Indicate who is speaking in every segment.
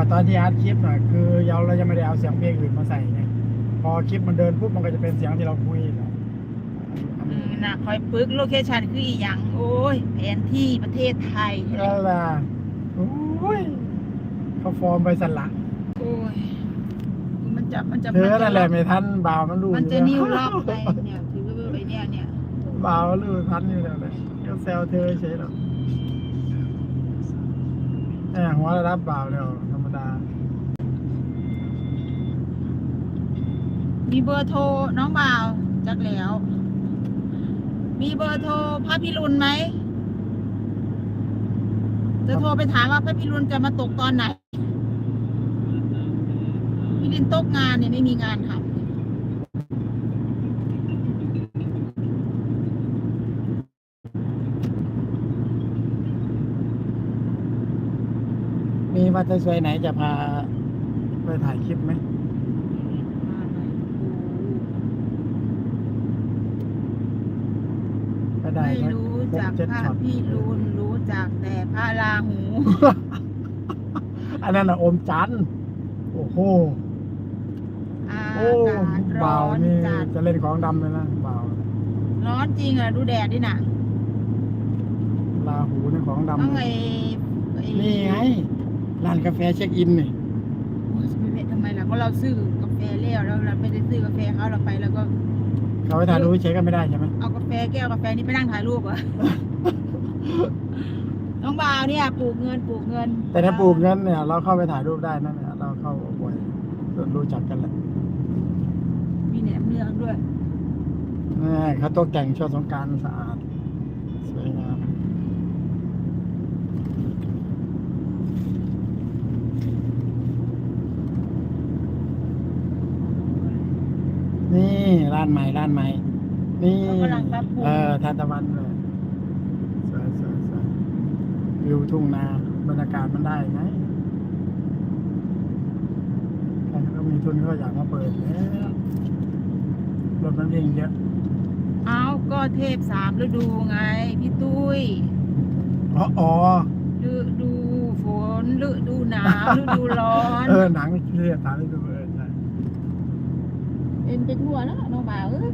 Speaker 1: ว่าตอนที่อัดคลิปน่ะคือเราเรายังไม่ได้เอาเสียงเพลงอื่นมาใส่ไงพอคลิปมันเดินปุ๊บมันก็จะเป็นเสียงที่เราคุยน่ะ
Speaker 2: อืมนะคอยปึกโลเคชันคืออีหยังโอ้ยแผนที่ประเทศไทย
Speaker 1: นั่นแหละโอ้ยเขาฟอร์มไปสลัก
Speaker 2: โอ้ยมันจะมันจะ
Speaker 1: เธอนั่นแหละไม่ทันบ่าวมันรู้
Speaker 2: มันจะ
Speaker 1: อยู่
Speaker 2: นิ้ว
Speaker 1: แล้
Speaker 2: ล็อกไปเนี่ยถือไปเนี่ยเนี่ย
Speaker 1: บ่าวมันรู้ทันอยู่แล้วเลยก็แซวเธอเฉยหรอก แหมหัวระดับบ่าวแล้วธรรมดา
Speaker 2: มีเบอร์โทรน้องบ่าวจักแล้ว มีเบอร์โทรพระพิรุณไหม จะโทรไปถามว่าพระพิรุณจะมาตกตอนไหน พี่ลินตกงานเนี่ยไม่มีงานท
Speaker 1: มี วัดสวยๆไหนจะพาไปถ่ายคลิปไหมำไปได้
Speaker 2: ไม่
Speaker 1: สั
Speaker 2: รู้จัก
Speaker 1: หเจ็ด
Speaker 2: พระ
Speaker 1: ช็อต
Speaker 2: พิรุณรู้จักแต่พระราหู
Speaker 1: อันนั้นน่ะอมจันทร์โอ้โห
Speaker 2: อา
Speaker 1: โอ้
Speaker 2: กาศร้
Speaker 1: บ่า
Speaker 2: อ
Speaker 1: วนนี่
Speaker 2: จัด
Speaker 1: จะเล่นของดำเลยนะบ่าว
Speaker 2: ร้อนจริงอะ ดูแดดดิน่ะ
Speaker 1: ลาหูนี่ของดำ
Speaker 2: ต้อง
Speaker 1: เล
Speaker 2: ไอ้
Speaker 1: ย
Speaker 2: ไอ้
Speaker 1: นี่ไง ร้านกาแฟเช็คอินนี่
Speaker 2: โอ้ยจะไปเผ็ดทำไมล่ะเพราะเราซื้อกาแฟแล้วแล้วเราไม่ได้ซื้อกาแฟเขาเราไปแล้วก็
Speaker 1: เขาไปถ่ายรูปเช็คกันไม่ได้ใช่ไหม
Speaker 2: เอากาแฟแก้วกาแฟนี่ไปนั่งถ่ายรูปเหรอ น้องบ่าวเนี่ยปลูกเงินปลูกเงิน
Speaker 1: แต่ถ้าปลูกเงินเนี่ย เราเข้าไปถ่ายรูปได้นะเนี่ยเราเข้าบ่อยรู้จักกันแหละ
Speaker 2: มีแหนมเนืองด้วย
Speaker 1: นี่เขาตกแต่งช่วงสงกรารสะอาดสวยงามนี่ร้านใหม่ร้านใหม่ นี่
Speaker 2: เขากำลังปรับปรุง
Speaker 1: เออทานตะวันเลยสวยสวยสวยวิวทุ่งนาบรรยากาศมันได้ไงใครเขามีทุนก็อยากมาเปิดแล้วรถมันวิ่งเยอะ
Speaker 2: เอาก็เทพสามฤดูไง พี่ตุ้ย
Speaker 1: อ๋ออ๋อ
Speaker 2: ฤดูฝนฤดูหนาวฤดูร้อน
Speaker 1: เออหนังเรียกถามให้ดู เออใช่
Speaker 2: เป็นไปทั่วแล้วน้องบ่าวเอ้ย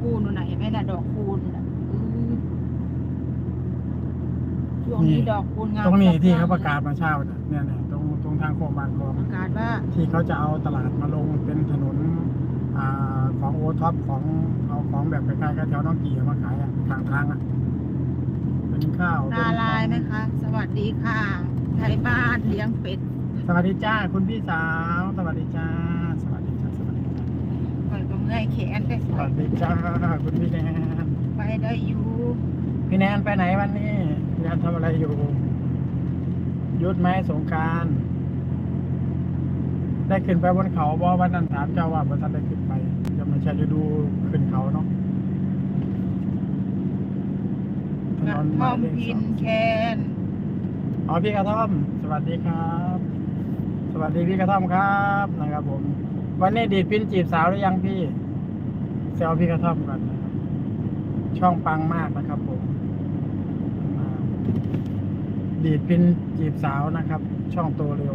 Speaker 2: คูณไหนเห็นไหมน่ะดอกคูณน่ะอื้อช่วงนี้ดอกคูณงาม
Speaker 1: ตรงนี้ที่
Speaker 2: สะพ
Speaker 1: เขาประกาศมาเช่าเนี่ยเนี่ยเนี่ยตรงตรงทางโค้งบางคลอง
Speaker 2: ประกาศว่า
Speaker 1: ที่เขาจะเอาตลาดมาลงเป็นถนนอ่าของโอท็อปของเอาของแบบคล้ายๆกับแถวน้องกี่เอามาขายอะทางทางอะ เป็นข้าว
Speaker 2: นาลายไหมคะ สวัสดีค่ะไทยบ้านเลี้ยงเป็ด
Speaker 1: สวัสดีจ้าคุณพี่สาว สวัสดีจ้า สวัสดีจ้าสวัสดีจ้า
Speaker 2: คอยก็เมื่อยแขนแต่
Speaker 1: สวัสดีจ้าคุณพี่แนน
Speaker 2: ไปได้อยู่
Speaker 1: พี่แนนไปไหนวันนี้พี่แนนทำอะไรอยู่หยุดไหมสงกรารได้ขึ้นไปบนเขาบ่วันนั้นถามเจ้าว่าพระท่านได้ขึ้นไปจะไม่ใช่ฤดูขึ้นเขาเนาะถ
Speaker 2: กระ
Speaker 1: นนห
Speaker 2: ท่อมพินแคน
Speaker 1: อ๋อพี่กระท่อม สวัสดีครับ สวัสดีพี่กระท่อมครับนะครับผม วันนี้ดีดพินจีบสาวหรือยังพี่เซลพี่กระท่อมก่อนนะครับช่องปังมากนะครับผมดีดพินจีบสาวนะครับ ช่องโตเร็ว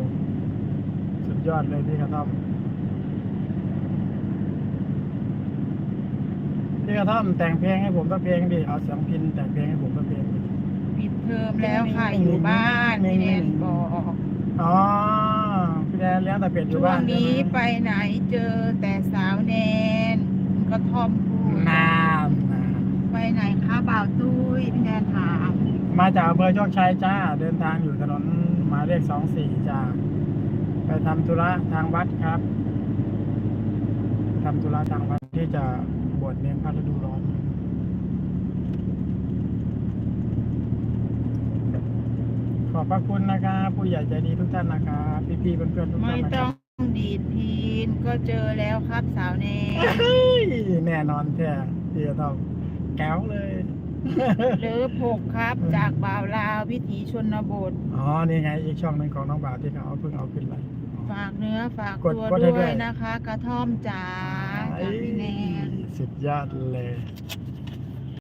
Speaker 1: สุดยอดเลยพี่กระท่อมพี่กระท่อมแต่งเพลงให้ผมสักเพลงดิเอาเสียงพินแต่งเพลงให้ผม เพลงดิ
Speaker 2: ปิดเทอมแล้วค่ะอยู่บ้านพี่แนนบอก
Speaker 1: อ๋อพี่แดนเลี้ยงแต่เป็ดอยู่
Speaker 2: ช่ว
Speaker 1: บ้างน
Speaker 2: นี้
Speaker 1: ใช่หม
Speaker 2: ไปไหนเจอแต่สาวแนนกระท่อมพูด
Speaker 1: นานนะ
Speaker 2: ไปไหนคะบ่าวตุ้ยพี่แนนถาม
Speaker 1: มาจากอำเภอโชคชัยจ้า เดินทางอยู่ถนนหมายเลขสองสี่จ้า ไปทำธุระทางวัดครับทำธุระทางวัดที่จะบวชเนรพระฤดูร้อน อบพระคุณนะครับ ผู้ใหญ่ใจดีทุกท่านนะครับพี่ๆเพื่อนๆทุก
Speaker 2: ไม่
Speaker 1: ท่านนะค
Speaker 2: ต้
Speaker 1: รั
Speaker 2: อบงดีดพินก็เจอแล้วครับสาวแนน
Speaker 1: เฮ้ยแน่นอนแท้ที่จะต้องแก้วเลย
Speaker 2: หรือผกครับจากบ่าวลาววิถีชนบท
Speaker 1: อ๋อ นี่ไงอีกช่องหนึ่งของน้องบ่าวที่เขาเอาเพิ่งเอาขึ้นไป
Speaker 2: ฝากเนื้อฝาก
Speaker 1: กด
Speaker 2: ตัว
Speaker 1: กดให้
Speaker 2: ด้
Speaker 1: ด้
Speaker 2: ว
Speaker 1: วย
Speaker 2: ยนะคะ กระท่อมจ๋าจากพี่แนน
Speaker 1: สุดยอดเลย